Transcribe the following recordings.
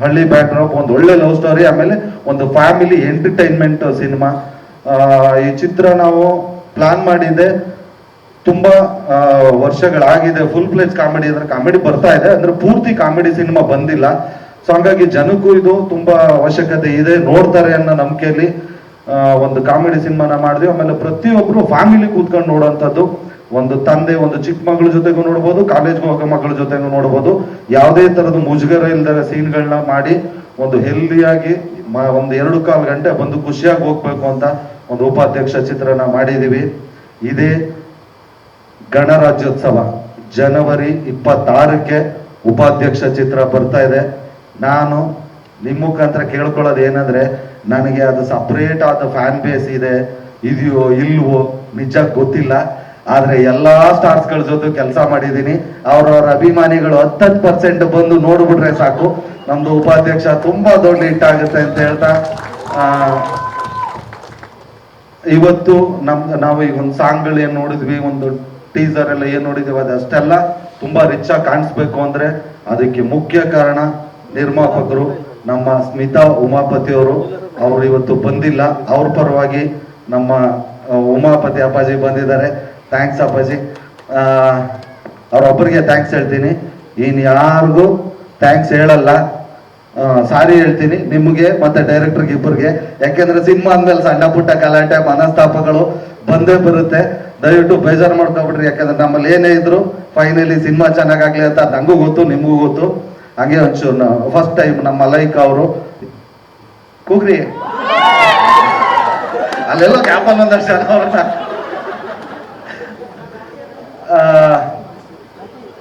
ಹಳ್ಳಿ ಬ್ಯಾಕ್ಡ್ರಾಪ್ ಒಂದು ಒಳ್ಳೆ ಲವ್ ಸ್ಟೋರಿ, ಆಮೇಲೆ ಒಂದು ಫ್ಯಾಮಿಲಿ ಎಂಟರ್ಟೈನ್ಮೆಂಟ್ ಸಿನಿಮಾ. ಈ ಚಿತ್ರ ನಾವು ಪ್ಲಾನ್ ಮಾಡಿದೆ. ತುಂಬಾ ವರ್ಷಗಳಾಗಿದೆ. ಫುಲ್ ಪ್ಲೇಸ್ ಕಾಮಿಡಿ ಅಂದ್ರೆ ಕಾಮಿಡಿ ಬರ್ತಾ ಇದೆ. ಅಂದ್ರೆ ಪೂರ್ತಿ ಕಾಮಿಡಿ ಸಿನಿಮಾ ಬಂದಿಲ್ಲ. ಸೊ ಹಂಗಾಗಿ ಜನಕ್ಕೂ ಇದು ತುಂಬಾ ಅವಶ್ಯಕತೆ ಇದೆ. ನೋಡ್ತಾರೆ ಅನ್ನೋ ನಂಬಿಕೆಯಲ್ಲಿ ಒಂದು ಕಾಮಿಡಿ ಸಿನಿಮಾನ ಮಾಡಿದ್ವಿ. ಆಮೇಲೆ ಪ್ರತಿಯೊಬ್ರು ಫ್ಯಾಮಿಲಿ ಕೂತ್ಕೊಂಡು ನೋಡುವಂಥದ್ದು ಒಂದು ತಂದೆ, ಒಂದು ಚಿಕ್ಕ ಮಗಳ ಜೊತೆಗೂ ನೋಡ್ಬೋದು ಕಾಲೇಜ್ಗೆ ಹೋಗೋ ಮಗಳ ಜೊತೆಗೂ ನೋಡ್ಬೋದು. ಯಾವುದೇ ತರದ ಮುಜುಗರ ಇಲ್ದರ ಸೀನ್ಗಳನ್ನ ಮಾಡಿ ಒಂದು ಹೆಲ್ದಿಯಾಗಿ ಒಂದು ಎರಡು ಕಾಲು ಗಂಟೆ ಬಂದು ಖುಷಿಯಾಗಿ ಹೋಗ್ಬೇಕು ಅಂತ ಒಂದು ಉಪಾಧ್ಯಕ್ಷ ಚಿತ್ರನ ಮಾಡಿದೀವಿ. ಇದೇ ಗಣರಾಜ್ಯೋತ್ಸವ ಜನವರಿ ಇಪ್ಪತ್ತಾರಕ್ಕೆ ಉಪಾಧ್ಯಕ್ಷ ಚಿತ್ರ ಬರ್ತಾ ಇದೆ. ನಾನು ನಿಮ್ಮ ಮುಖಾಂತರ ಕೇಳ್ಕೊಳ್ಳೋದು ಏನಂದ್ರೆ, ನನಗೆ ಅದು ಸಪ್ರೇಟ್ ಆದ ಫ್ಯಾನ್ ಬೇಸ್ ಇದೆ. ಇದೆಯೋ, ಇಲ್ವೋ, ನಿಜ ಗೊತ್ತಿಲ್ಲ. ಆದ್ರೆ ಎಲ್ಲಾ ಸ್ಟಾರ್ಸ್ಗಳ ಜೊತೆ ಕೆಲಸ ಮಾಡಿದೀನಿ ಅವ್ರವ್ರ ಅಭಿಮಾನಿಗಳು ಹತ್ತತ್ತು ಪರ್ಸೆಂಟ್ ಬಂದು ನೋಡ್ಬಿಟ್ರೆ ಸಾಕು. ನಮ್ದು ಉಪಾಧ್ಯಕ್ಷ ತುಂಬಾ ದೊಡ್ಡ ಹಿಟ್ ಆಗುತ್ತೆ ಅಂತ ಹೇಳ್ತಾ ಆ, ಇವತ್ತು ನಮ್ ನಾವು ಈಗ ಒಂದು ಸಾಂಗ್ಗಳು ಏನ್ ನೋಡಿದ್ವಿ ಒಂದು ಟೀಸರ್ ಎಲ್ಲ ಏನ್ ನೋಡಿದ್ವಿ ಅದಷ್ಟೆಲ್ಲ ತುಂಬಾ ರಿಚ್ ಆಗಿ ಕಾಣಿಸ್ಬೇಕು ಅಂದ್ರೆ ಅದಕ್ಕೆ ಮುಖ್ಯ ಕಾರಣ ನಿರ್ಮಾಪಕರು ನಮ್ಮ ಸ್ಮಿತಾ ಉಮಾಪತಿ ಅವರು. ಅವರು ಇವತ್ತು ಬಂದಿಲ್ಲ. ಅವ್ರ ಪರವಾಗಿ ನಮ್ಮ ಉಮಾಪತಿ ಅಪ್ಪಾಜಿ ಬಂದಿದ್ದಾರೆ. ಥ್ಯಾಂಕ್ಸ್ ಅಪ್ಪಾಜಿ. ಅವ್ರೊಬ್ಬರಿಗೆ ಥ್ಯಾಂಕ್ಸ್ ಹೇಳ್ತೀನಿ. ಇನ್ನು ಯಾರಿಗೂ ಥ್ಯಾಂಕ್ಸ್ ಹೇಳಲ್ಲ. ಸಾರಿ ಹೇಳ್ತೀನಿ. ನಿಮಗೆ ಮತ್ತೆ ಡೈರೆಕ್ಟರ್ಗೆ ಇಬ್ಬರಿಗೆ. ಯಾಕೆಂದ್ರೆ ಸಿನಿಮಾ ಅಂದಮೇಲೆ ಸಣ್ಣ ಪುಟ್ಟ ಕಲಾಟೆ ಮನಸ್ತಾಪಗಳು ಬಂದೇ ಬರುತ್ತೆ. ದಯವಿಟ್ಟು ಬೇಜಾರು ಮಾಡ್ಕೊಬಿಡ್ರಿ. ಯಾಕಂದ್ರೆ ನಮ್ಮಲ್ಲಿ ಏನೇ ಇದ್ರು ಫೈನಲಿ ಸಿನಿಮಾ ಚೆನ್ನಾಗಾಗ್ಲಿ ಅಂತ ನಂಗೂ ಗೊತ್ತು, ನಿಮಗೂ ಗೊತ್ತು. ಹಾಗೆ ಒಂಚೂರು ಫಸ್ಟ್ ಟೈಮ್ ನಮ್ಮ ಲೈಕ್ ಅವರು. ಕೂಗ್ರಿ. ಅಲ್ಲೆಲ್ಲ ಕ್ಯಾಪ್ ಜನ ಅವ್ರನ್ನ.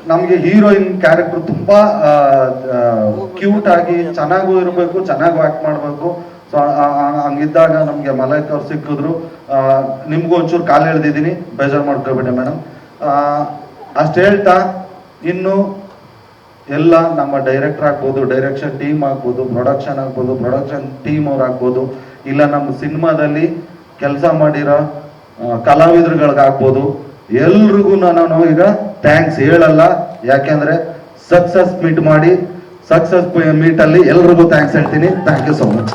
ನಮ್ಗೆ ಹೀರೋಯಿನ್ ಕ್ಯಾರೆಕ್ಟರ್ ತುಂಬಾ ಕ್ಯೂಟ್ ಆಗಿ ಚೆನ್ನಾಗೂ ಇರಬೇಕು, ಚೆನ್ನಾಗಿ ಆಕ್ಟ್ ಮಾಡಬೇಕು. ಸೊ ಹಂಗಿದ್ದಾಗ ನಮಗೆ ಮಲೈಕ್ ಅವ್ರು ಸಿಕ್ಕಿದ್ರು. ನಿಮ್ಗೂ ಒಂಚೂರು ಕಾಲು ಎಳ್ದಿದ್ದೀನಿ. ಬೇಜಾರು ಮಾಡ್ಕೋಬೇಡಿ ಮೇಡಮ್ ಅಷ್ಟು ಹೇಳ್ತಾ, ಇನ್ನು ಎಲ್ಲ ನಮ್ಮ ಡೈರೆಕ್ಟರ್ ಆಗ್ಬೋದು ಡೈರೆಕ್ಷನ್ ಟೀಮ್ ಆಗ್ಬೋದು ಪ್ರೊಡಕ್ಷನ್ ಆಗ್ಬೋದು ಪ್ರೊಡಕ್ಷನ್ ಟೀಮ್ ಅವ್ರು ಆಗ್ಬೋದು, ಇಲ್ಲ ನಮ್ಮ ಸಿನಿಮಾದಲ್ಲಿ ಕೆಲಸ ಮಾಡಿರೋ ಕಲಾವಿದರುಗಳಿಗಾಗ್ಬೋದು ಎಲ್ರಿಗೂ ನಾನು ಈಗ ಥ್ಯಾಂಕ್ಸ್ ಹೇಳಲ್ಲ. ಯಾಕೆಂದ್ರೆ ಸಕ್ಸಸ್ ಮೀಟ್ ಮಾಡಿ ಸಕ್ಸಸ್ ಮೀಟ್ ಅಲ್ಲಿ ಎಲ್ರಿಗೂ ಥ್ಯಾಂಕ್ಸ್ ಹೇಳ್ತೀನಿ. Thank you so much